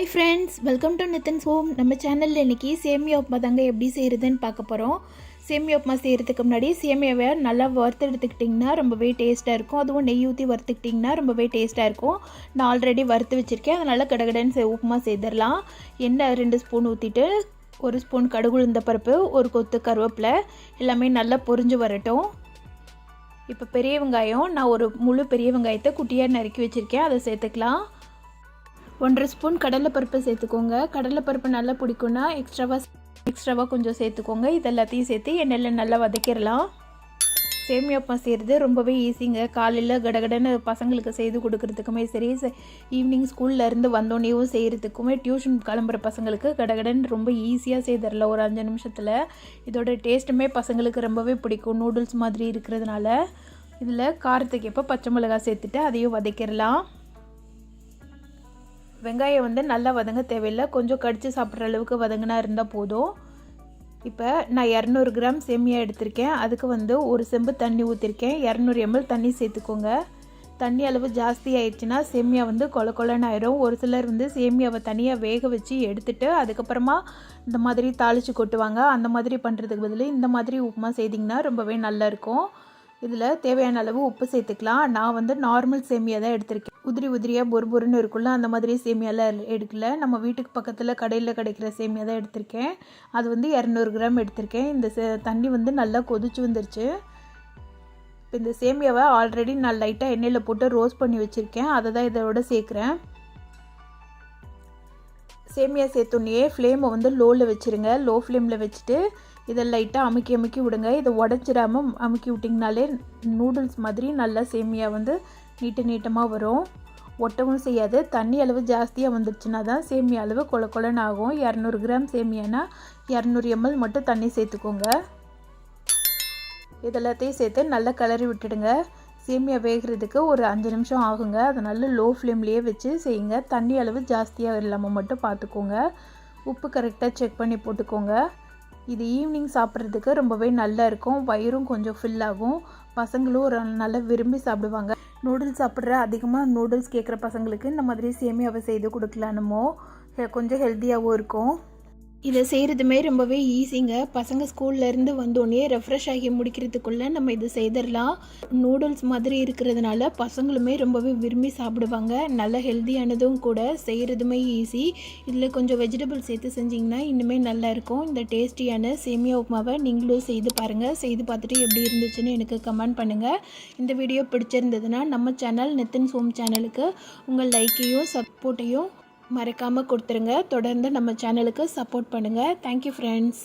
Hi friends welcome to Nithan's home நம்ம சேனலில் இன்றைக்கி சேமியா உப்புமா தாங்க எப்படி செய்கிறதுன்னு பார்க்க போகிறோம் சேமியா உப்புமா செய்கிறதுக்கு முன்னாடி சேமியாவை நல்லா வறுத்து எடுத்துக்கிட்டிங்கன்னா ரொம்பவே டேஸ்ட்டாக இருக்கும். அதுவும் நெய் ஊற்றி வறுத்துக்கிட்டிங்கன்னா ரொம்பவே டேஸ்ட்டாக இருக்கும். நான் ஆல்ரெடி வறுத்து வச்சுருக்கேன். அதனால் கடகடன்னு உப்புமா செய்திடலாம். எண்ணெய் ரெண்டு ஸ்பூன் ஊற்றிட்டு ஒரு ஸ்பூன் கடுகு உளுந்த பருப்பு ஒரு கொத்து கருவேப்பிலை எல்லாமே நல்லா பொரிஞ்சு வரட்டும். இப்போ பெரிய வெங்காயம் நான் ஒரு முழு பெரிய வெங்காயத்தை குட்டியாக நறுக்கி வச்சுருக்கேன். அதை சேர்த்துக்கலாம். ஒன்றரை ஸ்பூன் கடலைப்பருப்பு சேர்த்துக்கோங்க. கடலைப்பருப்பு நல்லா பிடிக்கும்னா எக்ஸ்ட்ராவாக எக்ஸ்ட்ராவாக கொஞ்சம் சேர்த்துக்கோங்க. இது எல்லாத்தையும் சேர்த்து எண்ணெயில் நல்லா வதக்கிடலாம். சேமியா உப்புமா செய்கிறது ரொம்பவே ஈஸிங்க காலையில் கடகடன்னு பசங்களுக்கு செய்து கொடுக்கறதுக்குமே சரி ஈவினிங் ஸ்கூல்லேருந்து இருந்து செய்கிறதுக்குமே டியூஷன் கிளம்புற பசங்களுக்கு கடகடன்னு ரொம்ப ஈஸியாக செய்திடலாம் ஒரு அஞ்சு நிமிஷத்தில். இதோட டேஸ்ட்டுமே பசங்களுக்கு ரொம்பவே பிடிக்கும். நூடுல்ஸ் மாதிரி இருக்கிறதுனால. இதில் காரத்துக்கு எப்போ பச்சை மிளகாய் சேர்த்துட்டு அதையும் வதக்கிடலாம். வெங்காயம் வந்து நல்லா வதங்க தேவையில்லை. கொஞ்சம் கடித்து சாப்பிட்ற அளவுக்கு வதங்கினா இருந்தால் போதும். இப்போ நான் இரநூறு கிராம் சேமியா எடுத்திருக்கேன். அதுக்கு வந்து ஒரு செம்பு தண்ணி ஊற்றிருக்கேன் இரநூறு எம்எல் தண்ணி சேர்த்துக்கோங்க. தண்ணி அளவு ஜாஸ்தி ஆயிடுச்சுன்னா சேமியா வந்து கொல கொலன்னு ஆயிரும். ஒரு சிலர் வந்து சேமியாவை தனியாக வேக வச்சு எடுத்துட்டு அதுக்கப்புறமா இந்த மாதிரி தாளித்து கொட்டுவாங்க. அந்த மாதிரி பண்ணுறதுக்கு பதில் இந்த மாதிரி உப்புமா செய்திங்கன்னா ரொம்பவே நல்லாயிருக்கும் இதில் தேவையான அளவு உப்பு சேர்த்துக்கலாம். நான் வந்து நார்மல் சேமியா தான் எடுத்திருக்கேன். உதிரி உதிரியாக பொறுபொருன்னு இருக்குல்ல அந்த மாதிரி சேமியாலாம் எடுக்கல. நம்ம வீட்டுக்கு பக்கத்தில் கடையில் கிடைக்கிற சேமியா தான் எடுத்திருக்கேன். அது வந்து இரநூறு கிராம் எடுத்திருக்கேன். இந்த சே- தண்ணி வந்து நல்லா கொதிச்சு வந்துருச்சு. இப்போ இந்த சேமியாவை ஆல்ரெடி நான் லைட்டாக எண்ணெயில் போட்டு ரோஸ்ட் பண்ணி வச்சுருக்கேன். அதை தான் இதோட சேர்க்குறேன். சேமியா சேர்த்தோன்னே ஃப்ளேமை வந்து லோவில் வச்சுருங்க. லோ ஃப்ளேமில் வச்சுட்டு இதை லைட்டாக அமுக்கி அமுக்கி விடுங்க. இதை உடச்சிடாமல் அமுக்கி விட்டிங்கனாலே நூடுல்ஸ் மாதிரி நல்லா சேமியா வந்து நீட்ட நீட்டமாக வரும். ஒட்டவும் செய்யாது. தண்ணி அளவு ஜாஸ்தியாக வந்துடுச்சுன்னா தான் சேமியா அளவு கொல கொலன்னு ஆகும். இரநூறு கிராம் சேமியானா இரநூறு எம்எல் மட்டும் தண்ணி சேர்த்துக்கோங்க. இதெல்லாத்தையும் சேர்த்து நல்லா கிளறி விட்டுடுங்க. சேமியா வேகிறதுக்கு ஒரு அஞ்சு நிமிஷம் ஆகுங்க. அதை நல்லா லோ ஃப்ளேம்லேயே வச்சு செய்யுங்க. தண்ணி அளவு ஜாஸ்தியாக இல்லாமல் மட்டும் பார்த்துக்கோங்க. உப்பு கரெக்டாக செக் பண்ணி போட்டுக்கோங்க. இது ஈவினிங் சாப்பிட்றதுக்கு ரொம்பவே நல்லா இருக்கும். வயிறும் கொஞ்சம் ஃபில் ஆகும். பசங்களும் ஒரு நல்லா விரும்பி சாப்பிடுவாங்க. நூடுல்ஸ் சாப்பிட்ற அதிகமாக நூடுல்ஸ் கேட்குற பசங்களுக்கு இந்த மாதிரி சேமியாவை செய்து கொடுக்கலானுமோ? கொஞ்சம் ஹெல்த்தியாகவும் இருக்கும். இதை செய்கிறதுமே ரொம்பவே ஈஸிங்க பசங்க ஸ்கூல்லேருந்து வந்தோடனே ரெஃப்ரெஷ் ஆகி முடிக்கிறதுக்குள்ளே நம்ம இதை செய்திடலாம் நூடுல்ஸ் மாதிரி இருக்கிறதுனால பசங்களுமே ரொம்பவே விரும்பி சாப்பிடுவாங்க. நல்ல ஹெல்த்தியானதும் கூட செய்கிறதுமே ஈஸி இதில் கொஞ்சம் வெஜிடபிள் சேர்த்து செஞ்சிங்கன்னா இன்னுமே நல்லாயிருக்கும் இந்த டேஸ்டியான சேமியா உப்புமாவை நீங்களும் செய்து பாருங்கள் செய்து பார்த்துட்டு எப்படி இருந்துச்சுன்னு எனக்கு கமெண்ட் பண்ணுங்கள் இந்த வீடியோ பிடிச்சிருந்ததுன்னா நம்ம சேனல் நித்தின் ஹோம் சேனலுக்கு உங்கள் லைக்கையும் சப்போர்ட்டையும் மறக்காமல் கொடுத்துருங்க. தொடர்ந்து நம்ம சேனலுக்கு சப்போர்ட் பண்ணுங்கள் தேங்க்யூ ஃப்ரெண்ட்ஸ்